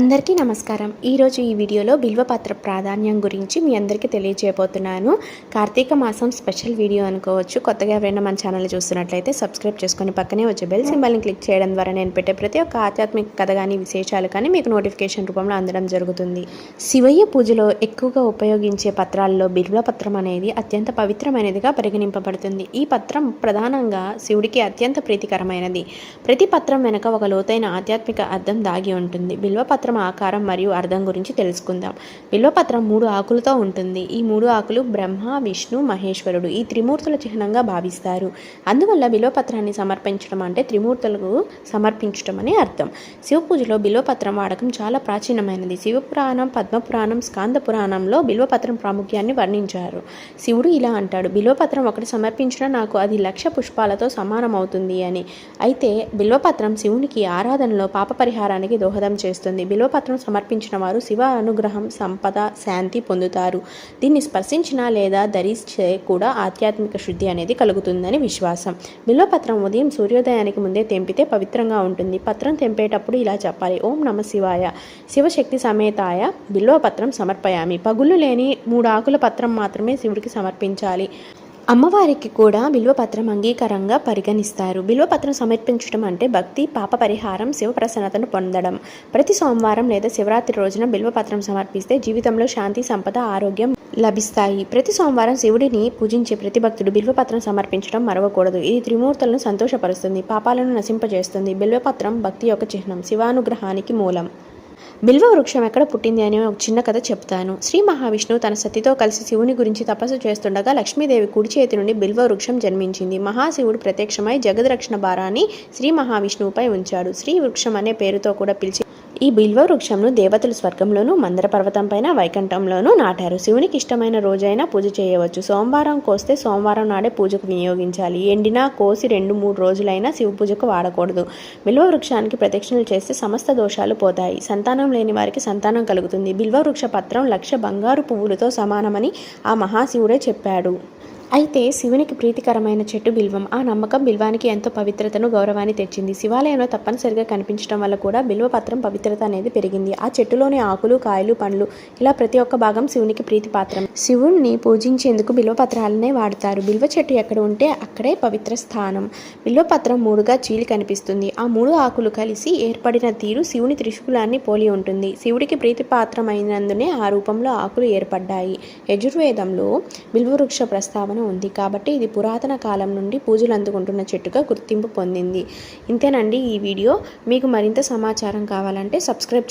అందరికీ నమస్కారం. ఈరోజు ఈ వీడియోలో బిల్వపత్ర ప్రాధాన్యం గురించి మీ అందరికీ తెలియజేయబోతున్నాను కార్తీక మాసం స్పెషల్ వీడియో అనుకోవచ్చు. కొత్తగా ఎవరైనా మన ఛానల్ చూస్తున్నట్లయితే సబ్స్క్రైబ్ చేసుకుని పక్కనే వచ్చే బెల్ సింబల్ని క్లిక్ చేయడం ద్వారా నేను పెట్టే ప్రతి ఒక్క ఆధ్యాత్మిక కథ కానీ విశేషాలు కానీ మీకు నోటిఫికేషన్ రూపంలో అందడం జరుగుతుంది. శివయ్య పూజలో ఎక్కువగా ఉపయోగించే పత్రాల్లో బిల్వపత్రం అనేది అత్యంత పవిత్రమైనదిగా పరిగణింపబడుతుంది. ఈ పత్రం ప్రధానంగా శివుడికి అత్యంత ప్రీతికరమైనది. ప్రతి పత్రం వెనుక ఒక లోతైన ఆధ్యాత్మిక అర్థం దాగి ఉంటుంది. బిల్వపత్రం ఆకారం మరియు అర్థం గురించి తెలుసుకుందాం. బిల్వపత్రం మూడు ఆకులతో ఉంటుంది. ఈ మూడు ఆకులు బ్రహ్మ విష్ణు మహేశ్వరుడు ఈ త్రిమూర్తుల చిహ్నంగా భావిస్తారు. అందువల్ల బిల్వపత్రాన్ని సమర్పించడం అంటే త్రిమూర్తులకు సమర్పించడం అని అర్థం. శివ పూజలో బిల్వపత్రం వాడకం చాలా ప్రాచీనమైనది. శివపురాణం పద్మపురాణం స్కాంద పురాణంలో బిల్వపత్రం ప్రాముఖ్యాన్ని వర్ణించారు. శివుడు ఇలా అంటాడు బిల్వపత్రం ఒకటి సమర్పించిన నాకు అది లక్ష పుష్పాలతో సమానమవుతుంది అని. అయితే బిల్వపత్రం శివునికి ఆరాధనలో పాప పరిహారానికి దోహదం చేస్తుంది. బిల్వపత్రం సమర్పించిన వారు శివ అనుగ్రహం సంపద శాంతి పొందుతారు. దీన్ని స్పర్శించిన లేదా ధరిస్తే కూడా ఆధ్యాత్మిక శుద్ధి అనేది కలుగుతుందని విశ్వాసం. బిల్వపత్రం ఉదయం సూర్యోదయానికి ముందే తెంపితే పవిత్రంగా ఉంటుంది. పత్రం తెంపేటప్పుడు ఇలా చెప్పాలి. ఓం నమ శివాయ. శివశక్తి సమేతాయ బిల్వపత్రం సమర్పయామి. పగులు లేని మూడు ఆకుల పత్రం మాత్రమే శివుడికి సమర్పించాలి. అమ్మవారికి కూడా బిల్వపత్రం అంగీకారంగా పరిగణిస్తారు. బిల్వపత్రం సమర్పించడం అంటే భక్తి పాప పరిహారం శివ ప్రసన్నతను పొందడం. ప్రతి సోమవారం లేదా శివరాత్రి రోజున బిల్వపత్రం సమర్పిస్తే జీవితంలో శాంతి సంపద ఆరోగ్యం లభిస్తాయి. ప్రతి సోమవారం శివుడిని పూజించే ప్రతి భక్తుడు బిల్వపత్రం సమర్పించడం మరవకూడదు. ఇది త్రిమూర్తులను సంతోషపరుస్తుంది పాపాలను నశింపజేస్తుంది. బిల్వపత్రం భక్తి యొక్క చిహ్నం శివానుగ్రహానికి మూలం. బిల్వ వృక్షం ఎక్కడ పుట్టింది అనే ఒక చిన్న కథ చెప్తాను. శ్రీ మహావిష్ణువు తన సతితో కలిసి శివుని గురించి తపస్సు చేస్తుండగా లక్ష్మీదేవి కుడి చేతి నుండి బిల్వ వృక్షం జన్మించింది. మహాశివుడు ప్రత్యక్షమై జగద్రక్షణ భారాన్ని శ్రీ మహావిష్ణువుపై ఉంచాడు. శ్రీ వృక్షం అనే పేరుతో కూడా పిలిచి ఈ బిల్వ వృక్షంను దేవతలు స్వర్గంలోనూ మందర పర్వతం పైన వైకుంఠంలోనూ నాటారు. శివునికి ఇష్టమైన రోజైనా పూజ చేయవచ్చు. సోమవారం కోస్తే సోమవారం నాడే పూజకు వినియోగించాలి. ఎండినా కోసి రెండు మూడు రోజులైనా శివ పూజకు వాడకూడదు. బిల్వ వృక్షానికి ప్రదక్షిణలు చేస్తే సమస్త దోషాలు పోతాయి. సంతానం లేని వారికి సంతానం కలుగుతుంది. బిల్వ వృక్ష పత్రం లక్ష బంగారు పువ్వులతో సమానమని ఆ మహాశివుడే చెప్పాడు. అయితే శివునికి ప్రీతికరమైన చెట్టు బిల్వం. ఆ నమ్మకం బిల్వానికి ఎంతో పవిత్రతను గౌరవాన్ని తెచ్చింది. శివాలయంలో తప్పనిసరిగా కనిపించడం వల్ల కూడా బిల్వపత్రం పవిత్రత అనేది పెరిగింది. ఆ చెట్టులోని ఆకులు కాయలు పండ్లు ఇలా ప్రతి ఒక్క భాగం శివునికి ప్రీతి పాత్రం శివుణ్ణి పూజించేందుకు బిల్వపత్రాలనే వాడతారు. బిల్వ చెట్టు ఎక్కడ ఉంటే అక్కడే పవిత్ర స్థానం. బిల్వపత్రం మూడుగా చీలి కనిపిస్తుంది. ఆ మూడు ఆకులు కలిసి ఏర్పడిన తీరు శివుని త్రిశూలాన్ని పోలి ఉంటుంది. శివుడికి ప్రీతిపాత్రమైనందునే ఆ రూపంలో ఆకులు ఏర్పడ్డాయి. యజుర్వేదంలో బిల్వవృక్ష ప్రస్తావన ఉంది. కాబట్టి ఇది పురాతన కాలం నుండి పూజలు అందుకుంటున్న చెట్టుగా గుర్తింపు పొందింది. ఇంతేనండి ఈ వీడియో. మీకు మరింత సమాచారం కావాలంటే సబ్స్క్రైబ్ చే